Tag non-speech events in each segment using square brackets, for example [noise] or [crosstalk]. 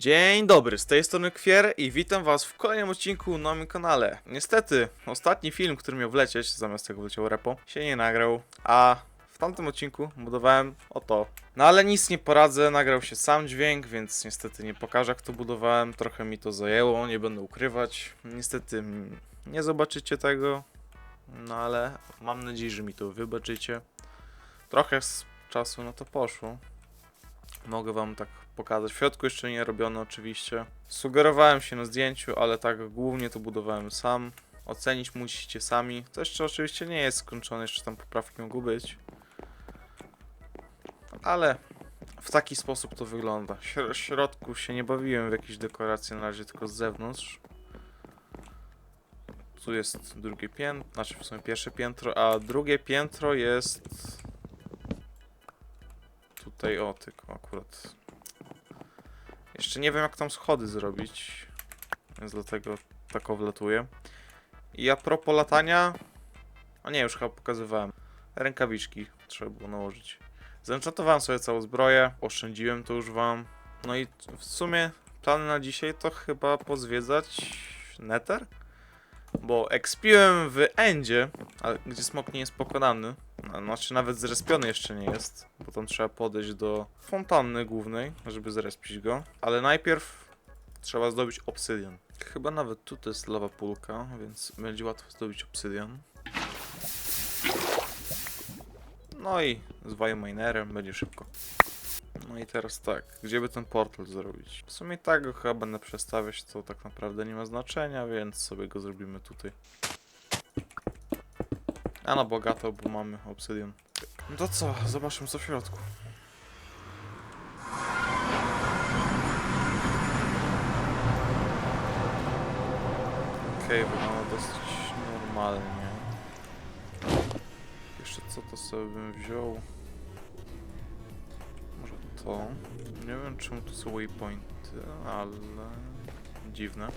Dzień dobry, z tej strony Kwier i witam was w kolejnym odcinku na moim kanale. Niestety, ostatni film, który miał wlecieć, zamiast tego wleciał repo, się nie nagrał, a w tamtym odcinku budowałem oto. No ale nic nie poradzę, nagrał się sam dźwięk, więc niestety nie pokażę jak to budowałem, trochę mi to zajęło, nie będę ukrywać. Niestety nie zobaczycie tego, no ale mam nadzieję, że mi to wybaczycie. Trochę z czasu na to poszło. Mogę wam tak pokazać. W środku jeszcze nie robione oczywiście. Sugerowałem się na zdjęciu, ale tak głównie to budowałem sam. Ocenić musicie sami. To jeszcze oczywiście nie jest skończone, jeszcze tam poprawki mogą być. Ale w taki sposób to wygląda. W śro- środku się nie bawiłem w jakieś dekoracje na razie, tylko z zewnątrz. Tu jest drugie piętro, znaczy w sumie pierwsze piętro, a drugie piętro jest tutaj o tylko akurat. Jeszcze nie wiem jak tam schody zrobić, więc dlatego tak wlatuję. I a propos latania, a nie, już chyba pokazywałem. Rękawiczki trzeba było nałożyć. Zenchantowałem sobie całą zbroję, oszczędziłem to już wam. No i w sumie plany na dzisiaj to chyba pozwiedzać Nether? Bo ekspiłem w Endzie, ale gdzie smok nie jest pokonany. Znaczy nawet zrespiony jeszcze nie jest, bo tam trzeba podejść do fontanny głównej, żeby zrespić go. Ale najpierw trzeba zdobyć obsydian. Chyba nawet tu to jest lawa pulka, więc będzie łatwo zdobyć obsydian. No i z Biominerem będzie szybko. No i teraz tak, gdzie by ten portal zrobić? W sumie tak go chyba będę przestawiać, to tak naprawdę nie ma znaczenia, więc sobie go zrobimy tutaj. A na bogato, bo mamy obsydian. No to co, zobaczmy co w środku. Okej, wygląda dosyć normalnie. Jeszcze co to sobie bym wziął? To? Nie wiem czemu tu są waypointy, ale... Dziwne.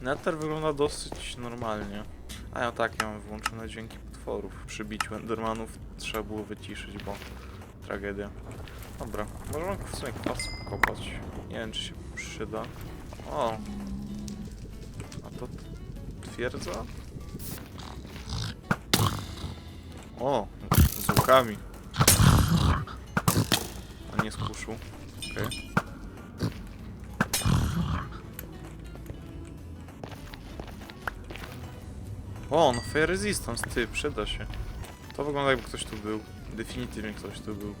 Nether wygląda dosyć normalnie. A ja tak, ja mam wyłączone dźwięki potworów. Przy biciu Endermanów trzeba było wyciszyć, bo tragedia. Dobra, możemy w sumie kwas kopać. Nie wiem, czy się przyda. O! A to twierdza? O! Z łukami. Z kuszu. Okej. O, no Fire Resistance, ty, przyda się. To wygląda jakby ktoś tu był. Definitywnie ktoś tu był.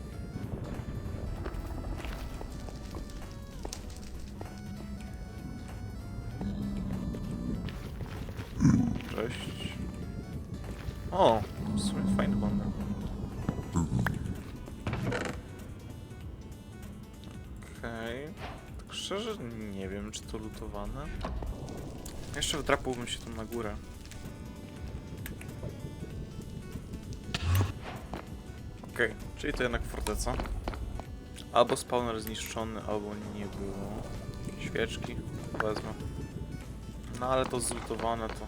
Cześć. O, to lutowane. Jeszcze wdrapałbym się tam na górę. Okej, czyli to jednak forteca. Albo spawner zniszczony, albo nie było. Świeczki wezmę. No ale to zlutowane to...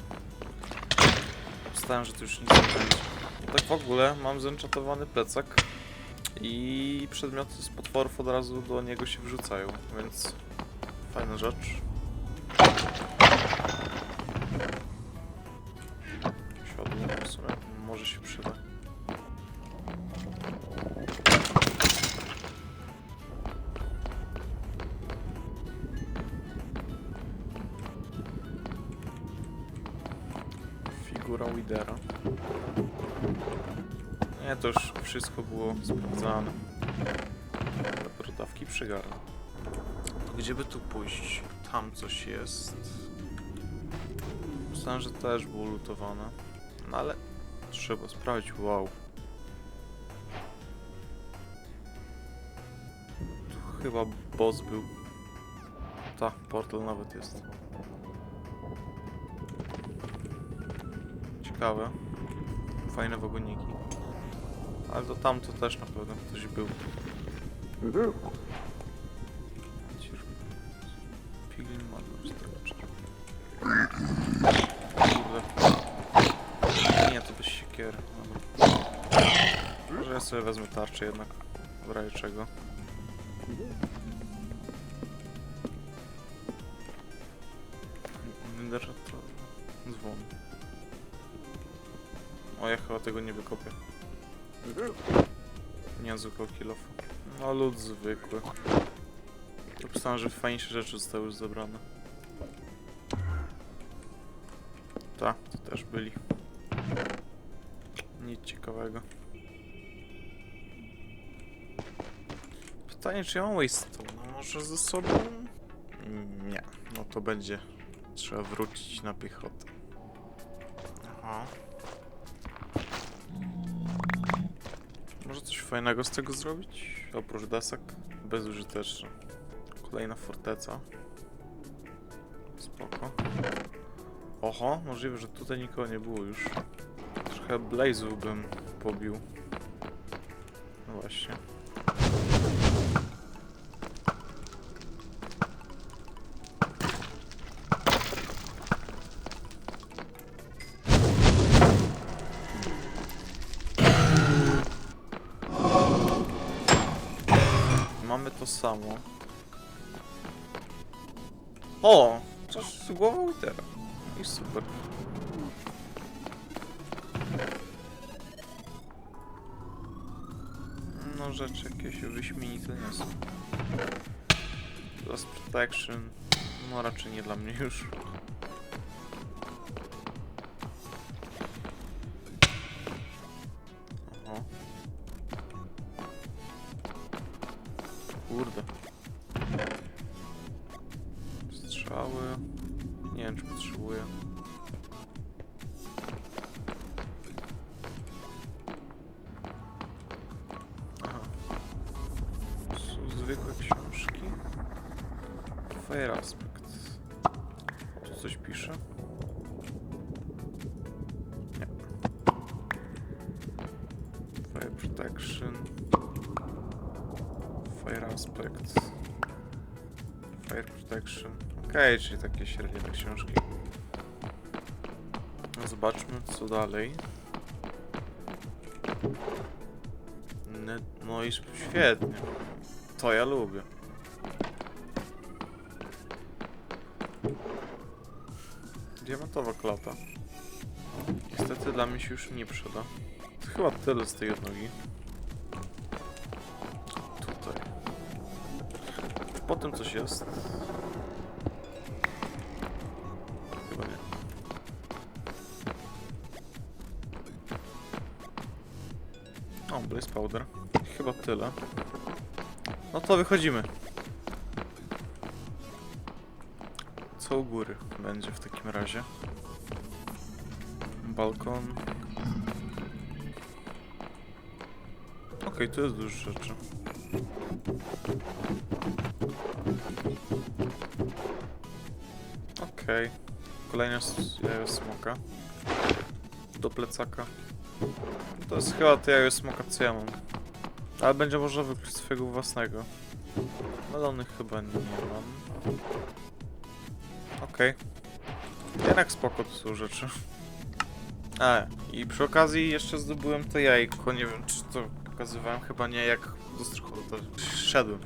Wstałem, że to już nic nie będzie. Tak w ogóle mam zenczatowany plecak. I przedmioty z potworów od razu do niego się wrzucają, więc fajna rzecz. Siodło może się przyda. Figura Widera. Nie, to już wszystko było sprawdzane. Ale brodawki przygarnę. Gdzie by tu pójść? Tam coś jest. Myślałem, że też było lutowane. No ale trzeba sprawdzić. Wow. Tu chyba boss był. Tak, portal nawet jest. Ciekawe. Fajne wagoniki. Ale to tam to też na pewno ktoś był. Piglin Nie, to bez siekiery. Dobra. Może ja sobie wezmę tarczę jednak. W razie czego. Ender to dzwon. O, ja chyba tego nie wykopię. Niezwykły kilof. No, lud zwykły. Napisałem, że fajniejsze rzeczy zostały już zebrane. Tak, to też byli. Nic ciekawego. Pytanie, czy ja mam Waystone? Może ze sobą? Nie. No to będzie trzeba wrócić na piechotę. Aha. Może coś fajnego z tego zrobić? Oprócz desek? Bezużyteczne. Kolejna forteca. Spoko. Oho, możliwe, że tutaj nikogo nie było już. Trochę blazów bym pobił. No właśnie. Mamy to samo. O! Coś z głową litera. I super. No rzeczy jakieś wyśmienite nie są. Lost Protection. No raczej nie dla mnie już. Protection. Fire Aspect. Fire Protection. Okej, czyli takie średnie te książki. No Zobaczmy co dalej. No i świetnie. To ja lubię. Diamentowa klata. Niestety dla mnie się już nie przyda. Chyba tyle z tej odnogi. Czy po tym coś jest? Chyba nie. O, Blaze Powder. Chyba tyle. No to wychodzimy. Co u góry będzie w takim razie? Balkon. Okej, tu jest dużo rzeczy. Okej. S- jajo smoka. Do plecaka. To jest chyba jajo smoka, co ja mam. Ale będzie można wykluć swojego własnego. Melonych chyba nie mam. Okej. Jednak spoko to są rzeczy. A, i przy okazji jeszcze zdobyłem to jajko. Nie wiem, czy to pokazywałem. Chyba nie, jak do Struchodu to szedłem.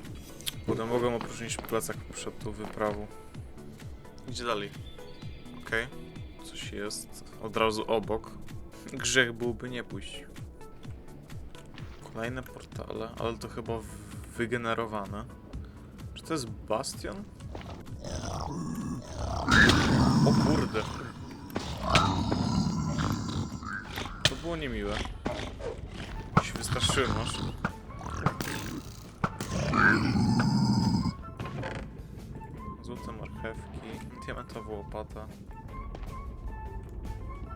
Potem mogłem opróżnić plecak przed tą wyprawą. Idzie dalej. Okej. Coś jest od razu obok. Grzech byłby nie pójść. Kolejne portale, ale to chyba wygenerowane. Czy to jest bastion? O kurde. To było niemiłe. Się wystraszyłem aż. Złote marchewki, diamentowa łopata.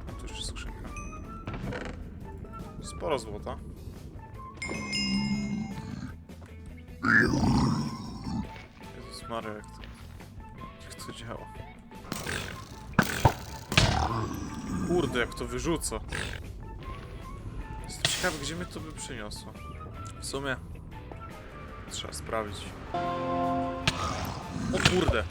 A tu jeszcze skrzynka. Sporo złota. Jezus Maria, jak to, jak to działa. Kurde, jak to wyrzuca. Ciekawe, gdzie mnie to by przyniosło. W sumie... Trzeba sprawdzić. O kurde!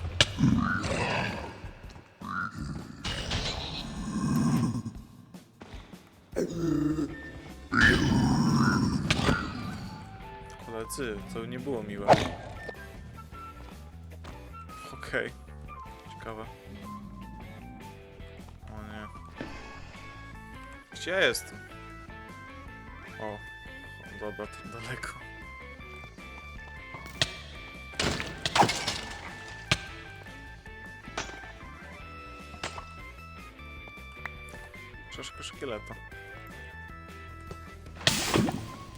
Koledzy, to nie było miłe. Okej. Okay. Ciekawe. O nie. Gdzie ja jestem? O, dobra, to daleko. Czaszka szkieleta.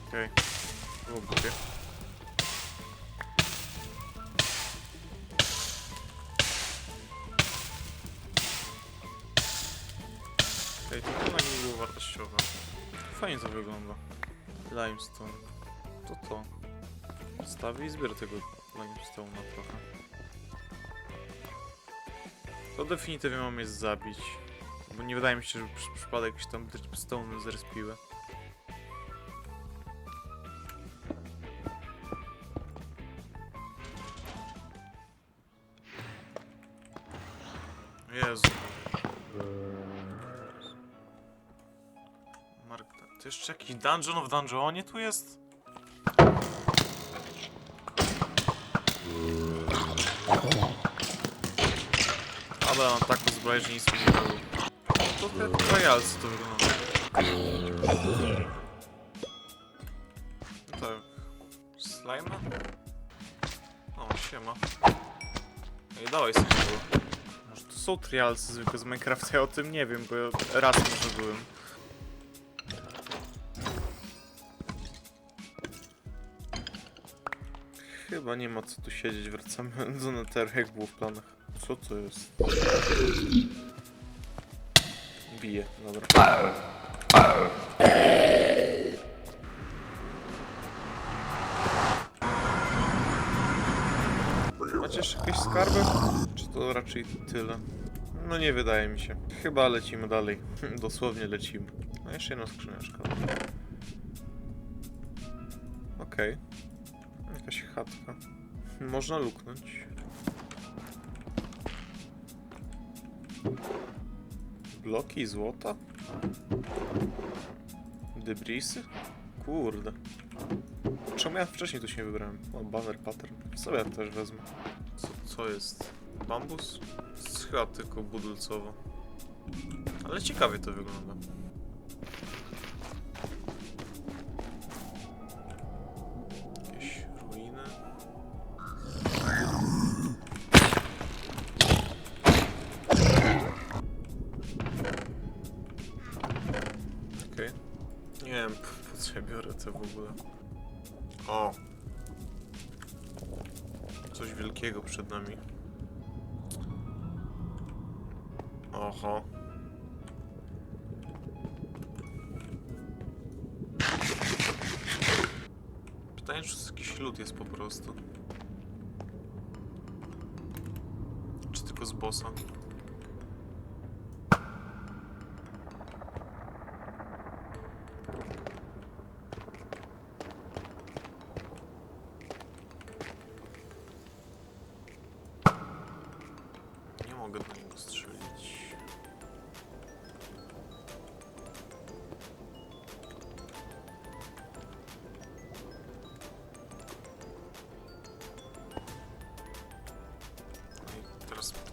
Okej. Było głupie. Okej, to chyba nie było wartościowe. Fajnie to wygląda. Limestone. To to. Stawię i zbiorę tego limestone'a trochę. To definitywnie mam je zabić. Bo nie wydaje mi się, że przez przypadek jakieś tam stone zrespiły. Jakiś dungeon w dungeonie tu jest? Ale mam taką zbroję, że nic mi nie było. To te royalsy to wygląda. No tak. Slime? O, siema. Ej, dawaj sobie. Może to są trialsy zwykłe z Minecrafta, ja o tym nie wiem, bo ja raz może byłem. Chyba nie ma co tu siedzieć, wracamy [laughs] do Netheru jak było w planach. Co to jest? Bije, dobra. Macie jeszcze jakieś skarby? Czy to raczej tyle? No nie wydaje mi się. Chyba lecimy dalej. [laughs] Dosłownie lecimy. No jeszcze jedna skrzyneczka. Okej. Jakaś chatka. Można luknąć. Bloki złota? Debrisy? Kurde. Czemu ja wcześniej tu się nie wybrałem? O, banner pattern. Co ja też wezmę? Co, co jest? Bambus? Chyba tylko budulcowo. Ale ciekawie to wygląda. [laughs] po to w ogóle. O! Coś wielkiego przed nami. Oho. Pytanie, czy to jakiś lód jest po prostu. Czy tylko z bossa?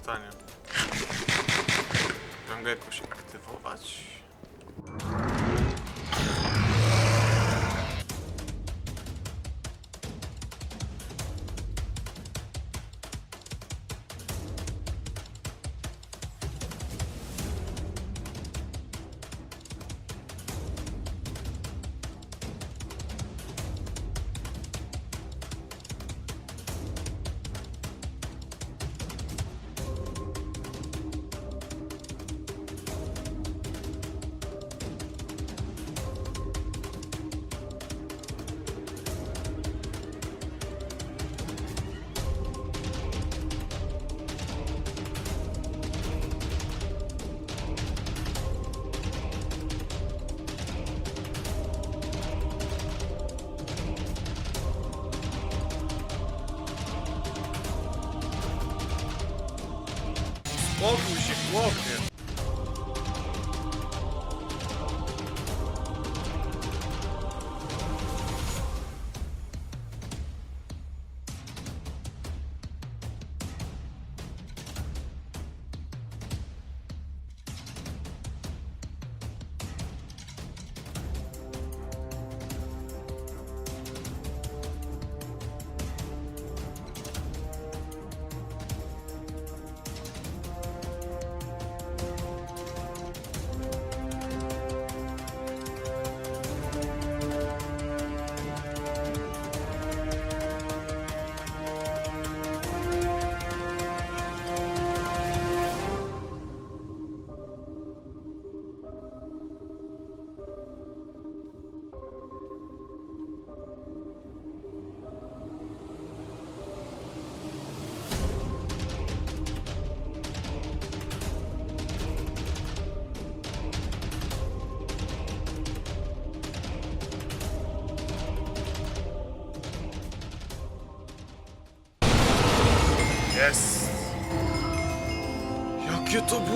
Pytanie. Go jakoś aktywować?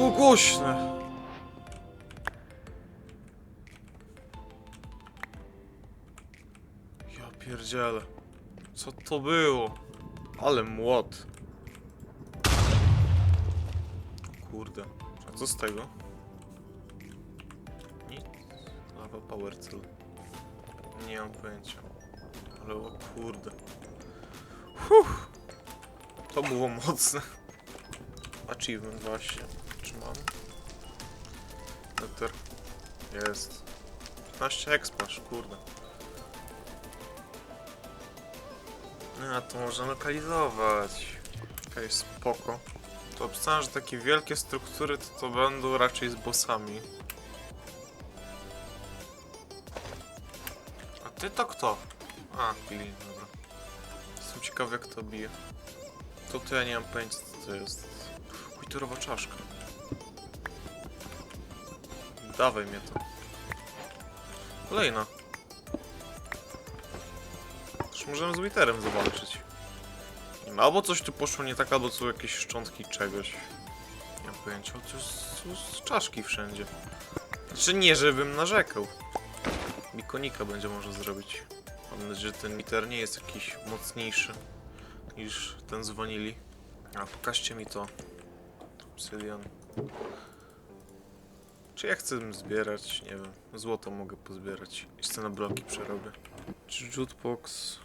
Było głośne! Ja pierdzielę. Co to było? Ale młot. Kurde. A co z tego? Nic. Lava power cell. Nie mam pojęcia. Ale o kurde. Huh. To było mocne. Achievement właśnie. Nether. Jest. 15 expasz, kurde. No, a to można lokalizować. Okej, spoko. To obstawiam, że takie wielkie struktury to, to będą raczej z bossami. A ty to kto? A, Billy, dobra. Jestem ciekawy jak to bije. To ja nie mam pojęcia co to jest. Kujturowa czaszka. Dawaj mnie to. Kolejna. Też możemy z Witherem zawalczyć. Nie ma, albo coś tu poszło nie tak, albo są jakieś szczątki czegoś. Nie mam pojęcia, tu jest czaszki wszędzie. Znaczy nie, żebym narzekał. Mikonika będzie może zrobić. Mam nadzieję, że ten Wither nie jest jakiś mocniejszy niż ten z Vanilli. A, pokażcie mi to. Obsydian. Czy ja chcę zbierać? Nie wiem. Złoto mogę pozbierać. Jeszcze na bloki przerobię. Czy jukebox...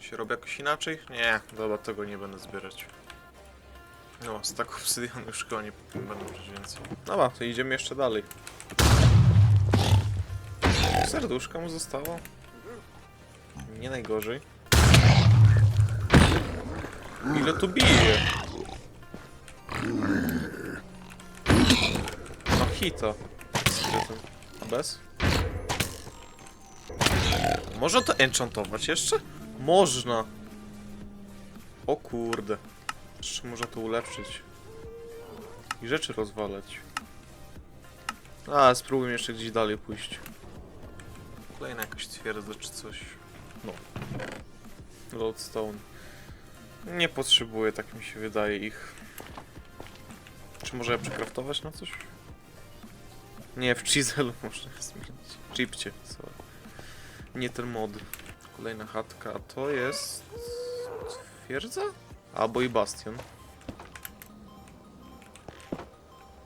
się robi jakoś inaczej? Nie, dobra, tego nie będę zbierać. No, z taką obsydianu już chyba nie będę brać więcej. Dobra, to idziemy jeszcze dalej. Serduszka mu zostało. Nie najgorzej. Ile tu bije? No hito. Bez? Można to enchantować jeszcze? Można. O kurde. Jeszcze można to ulepszyć. I rzeczy rozwalać. A, spróbujmy jeszcze gdzieś dalej pójść. Kolejna jakaś twierdza czy coś. No. Lodestone. Nie potrzebuję, tak mi się wydaje ich. Czy może ja przekraftować na coś? Nie, w Chiselu [laughs] można zmienić. Chipcie, sorry. Nie ten mod. Kolejna chatka, a to jest... Twierdza? Albo i bastion.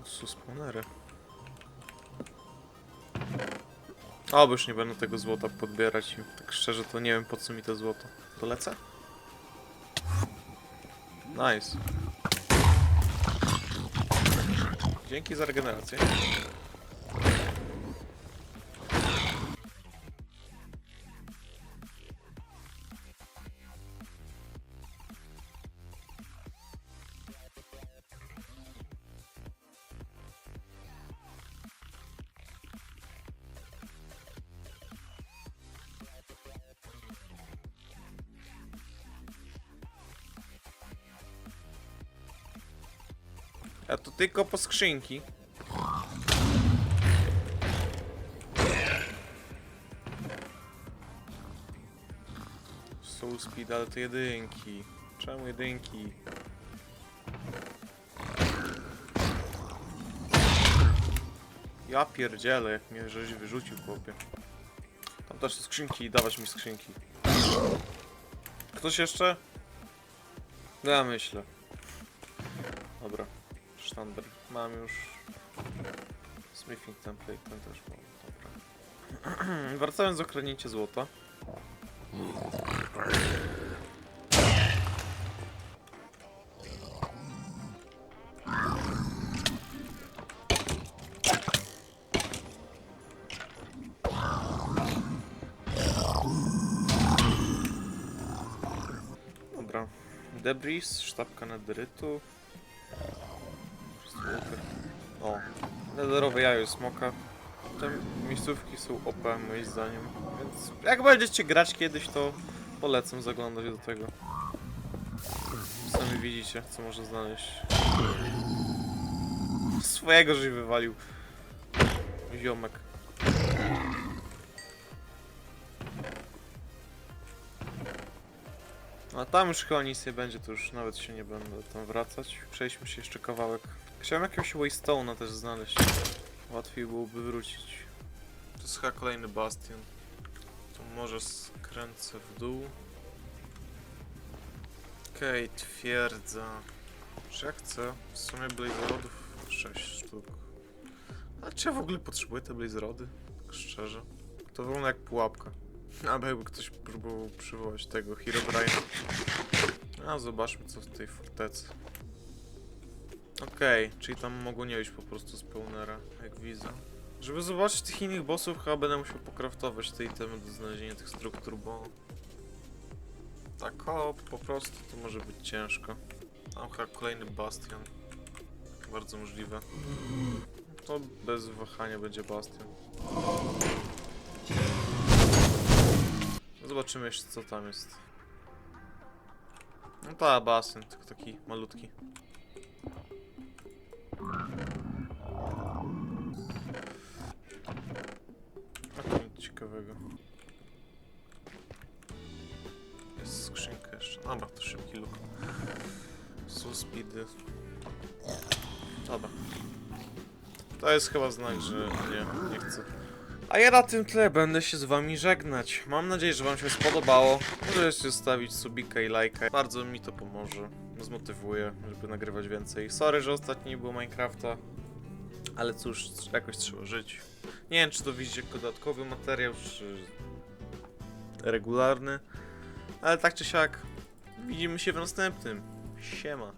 Suspawnery. O, bo już nie będę tego złota podbierać tak szczerze to nie wiem po co mi to złoto. To? Nice. Dzięki za regenerację. A to tylko po skrzynki. Soul Speed, ale to jedynki. Czemu jedynki? Ja pierdzielę, jak mnie żeś wyrzucił, chłopie. Tam też skrzynki, dawać mi skrzynki. Ktoś jeszcze? No Ja myślę. Dobra. Sztandar. Mam już. Smithing template, ten też mam. Dobra. [clears throat] Wracając do kradnięcia złota. Dobra. Debris, sztabka nederytu. O, nederowe jajo smoka. Te miejscówki są OP moim zdaniem, więc jak będziecie grać kiedyś, to polecam zaglądać do tego. Sami widzicie, co można znaleźć. Swojego żeś wywalił. Ziomek. A tam już chyba nic nie będzie, to już nawet się nie będę tam wracać. Przejdźmy się jeszcze kawałek. Chciałem jakiegoś Waystone'a też znaleźć. Łatwiej byłoby wrócić. To jest chyba kolejny bastion. To może skręcę w dół. Okej, twierdza. Czy chcę? W sumie Blaze Rodów 6 sztuk. A czy ja w ogóle potrzebuję te Blaze Rody? Tak szczerze. To wygląda jak pułapka. [laughs] Albo jakby ktoś próbował przywołać tego Herobrine'a. A zobaczmy co w tej fortecy. Okej, czyli tam mogło nie być po prostu z pełnera, jak widzę. Żeby zobaczyć tych innych bossów, chyba będę musiał pokraftować te itemy do znalezienia tych struktur, bo... Tak o, po prostu to może być ciężko. Tam chyba kolejny bastion. Bardzo możliwe. To bez wahania będzie bastion. Zobaczymy jeszcze co tam jest. No ta bastion, tylko taki malutki. A to nic ciekawego. Jest skrzynka jeszcze. Dobra, to szybki look. Soul speedy. Dobra. To jest chyba znak, że nie, nie chcę. A ja na tym tle będę się z wami żegnać. Mam nadzieję, że wam się spodobało. Możecie zostawić subika i lajka. Bardzo mi to pomoże. Zmotywuje, żeby nagrywać więcej. Sorry, że ostatnio nie było Minecrafta. Ale cóż, jakoś trzeba żyć. Nie wiem, czy to widzicie jako dodatkowy materiał, czy regularny. Ale tak czy siak, widzimy się w następnym. Siema.